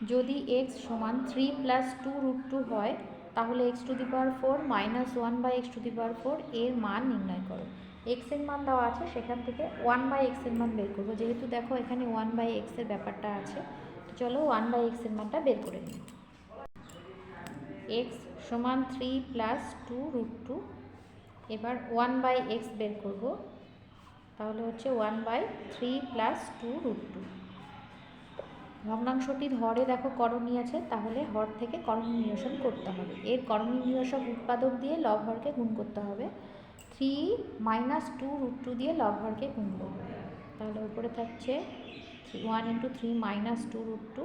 যদি এক্স সমান three plus two root two হয়, তাহলে X to the power four minus one by X to the power four এর মান নির্ণয় করো। এক্সের মান দেওয়া আছে, সেখান থেকে ওয়ান বাই এক্সের মান বের করব। যেহেতু দেখো এখানে ওয়ান বাই এক্সের ব্যাপারটা আছে, তো চলো ওয়ান বাই এক্সের মানটা বের করে নিই। এক্স সমান three plus two root two এবার ওয়ান বাই এক্স বের করব। তাহলে হচ্ছে one by three plus two root two ভগ্নাংশটি হরে দেখো করণীয় আছে, তাহলে হর থেকে করণীয় নিরসন করতে হবে। এর করণীয় নিরসক উৎপাদক দিয়ে লব হরকে গুণ করতে হবে। Three minus two root two দিয়ে লব হরকে গুণ করবে। তাহলে উপরে থাকছে one into three minus two root two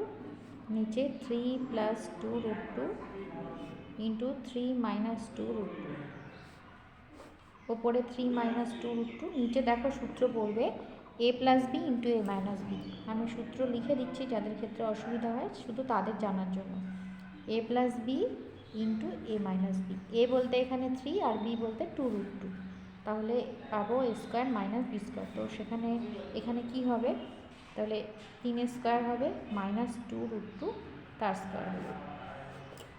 নিচে three plus two root two into three minus two root two ওপরে three minus two root two নিচে দেখো সূত্র পড়বে A plus B into A minus B আমি সূত্র লিখে দিচ্ছি যাদের ক্ষেত্রে অসুবিধা হয়, শুধু তাদের জানার জন্য। A plus B into A minus B A বলতে এখানে থ্রি আর বি বলতে টু রুট টু তাহলে পাবো A square minus B square তো সেখানে, এখানে কি হবে? তাহলে তিন স্কোয়ার হবে মাইনাস টু রুট টু তার স্কোয়ার হবে।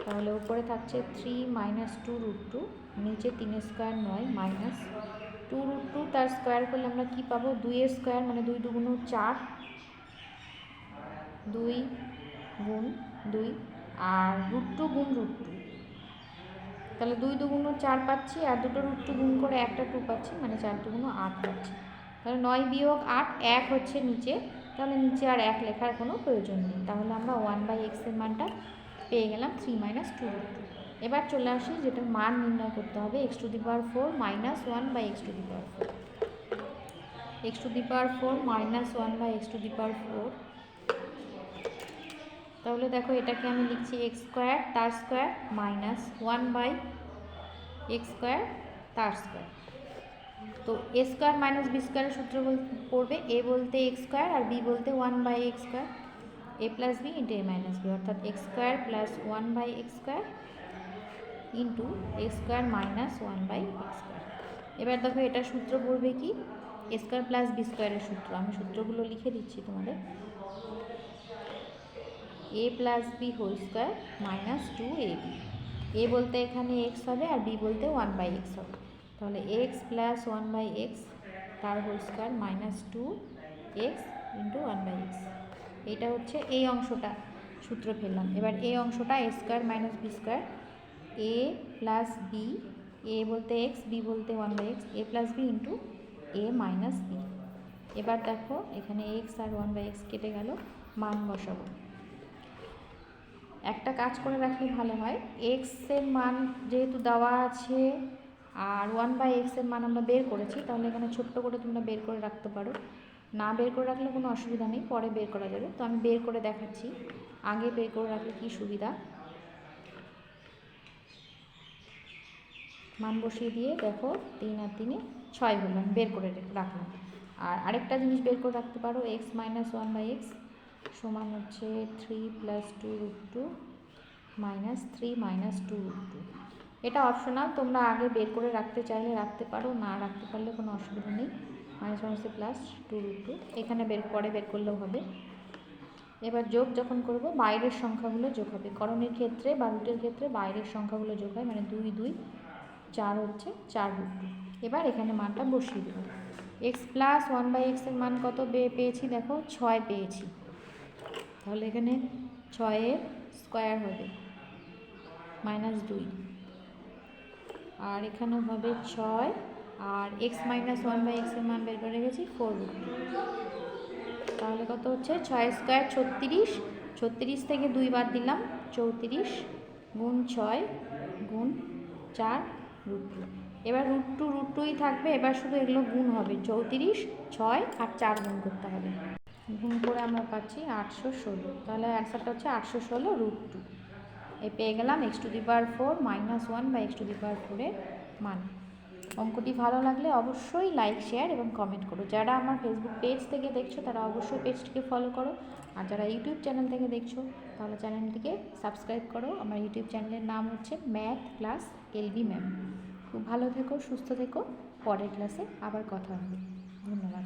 তাহলে উপরে থাকছে three minus two root two নিচে তিন স্কোয়ার নয় মাইনাস টু রুট টু, তার স্কোয়ার করলে আমরা কী পাবো? দুইয়ের স্কোয়ার মানে দুই দুগুণ চার, দুই গুণ দুই, আর রুট টু গুণ রুট টু। তাহলে দুই দুগুণ চার পাচ্ছি, আর দুটো রুট টু গুণ করে একটা টু পাচ্ছি মানে চার দুগুণ আট পাচ্ছি। তাহলে নয় বিয়োগ আট, এক হচ্ছে নিচে, তাহলে নিচে আর এক লেখার কোনো প্রয়োজন নেই। তাহলে আমরা ওয়ান বাই এক্সের মানটা পেয়ে গেলাম three minus two root two এবার চলে আসি যেটা মান নির্ণয় করতে হবে X to the power four minus one by X to the power four X to the power four minus one by X to the power four তাহলে দেখো, এটাকে আমি লিখছি এক্স স্কোয়ার তার square minus one by X square তার square তো A square minus B স্কোয়ারের সূত্র পড়বে এ বলতে এক্স স্কোয়ার আর বি বলতে one by X square A plus B into A minus B অর্থাৎ X square plus one by X square into X square minus one by X square. এবার দেখো এটা সূত্র পড়বে কি? স্কোয়ার প্লাস বি স্কোয়ারের সূত্র। আমি সূত্রগুলো লিখে দিচ্ছি তোমাদের। A plus B whole square minus two A B. A বলতে এখানে এক্স হবে আর বি বলতে ওয়ান বাই এক্স হবে। তাহলে X plus one by X তার whole square minus two X into one by X. এটা হচ্ছে এই অংশটা সূত্র ফেললাম এবার এই অংশটা A square minus B square A plus B A বলতে এক্স বি বলতে one by X A plus B into A minus B এবার দেখো, এখানে এক্স আর ওয়ান বাই এক্স কেটে গেল, মান বসাবো। একটা কাজ করে রাখলে ভালো হয়। এক্সের মান যেহেতু দেওয়া আছে, আর ওয়ান বাই এক্সের মান আমরা বের করেছি, তাহলে এখানে ছোট্ট করে তোমরা বের করে রাখতে পারো। না বের করে রাখলে কোনো অসুবিধা নেই, পরে বের করা যাবে। তো আমি বের করে দেখাচ্ছি। আগে বের করে রাখলে কী সুবিধা? মান বসিয়ে দিয়ে দেখো তিন আর তিনে ছয় হলো বের করে রাখলাম। আর আরেকটা জিনিস বের করে রাখতে পারো X minus one by X সমান হচ্ছে three plus two root two minus three minus two root two এটা অপশনাল তোমরা আগে বের করে রাখতে চাইলে রাখতে পারো, না রাখতে পারলে কোনো অসুবিধা নেই। মাইনাস মাইনাসে প্লাস টু রুট টু এখানে বের পরে বের করলেও হবে। এবার যোগ যখন করব, বাইরের সংখ্যাগুলো যোগ হবে। করণের ক্ষেত্রে বা রুটের ক্ষেত্রে বাইরের সংখ্যাগুলো যোগ হয় মানে দুই দুই চার হচ্ছে চার রুট এবার এখানে মানটা বসিয়ে দেবো। এক্স প্লাস ওয়ান বাই এক্সের মান কত পেয়েছি দেখো? ছয় পেয়েছি। তাহলে এখানে ছয়ের স্কোয়ার হবে। মাইনাস দুই। আর এখানে হবে ছয়। আর এক্স মাইনাস ওয়ান বাই এক্সের মান বের করে রেখেছি ফোর তাহলে কত হচ্ছে? ছয় স্কোয়ার ছত্রিশ। ছত্রিশ থেকে দুই বাদ দিলাম। চৌত্রিশ গুণ ছয় গুণ চার রুট টু। এবার রুট টু, রুট টুই থাকবে, এবার শুধু এগুলো গুণ হবে। চৌত্রিশ, ছয় আর চার গুণ করতে হবে। গুণ করে আমরা পাচ্ছি আটশো ষোলো। তাহলে অ্যান্সারটা হচ্ছে আটশো ষোলো রুট টু। এ পেয়ে গেলাম x to the power four minus one বা এক্স টু দি পাওয়ার ফোরের মান। অঙ্কটি ভালো লাগলে অবশ্যই লাইক শেয়ার এবং কমেন্ট করো। যারা আমার ফেসবুক পেজ থেকে দেখছ, তারা অবশ্যই পেজটিকে ফলো করো। আর যারা ইউটিউব চ্যানেল থেকে দেখছ, তাহলে চ্যানেলটিকে সাবস্ক্রাইব করো। আমার ইউটিউব চ্যানেলের নাম হচ্ছে ম্যাথ ক্লাস এলবি ম্যাম খুব ভালো থেকো, সুস্থ থেকো। পরের ক্লাসে আবার কথা হবে। ধন্যবাদ।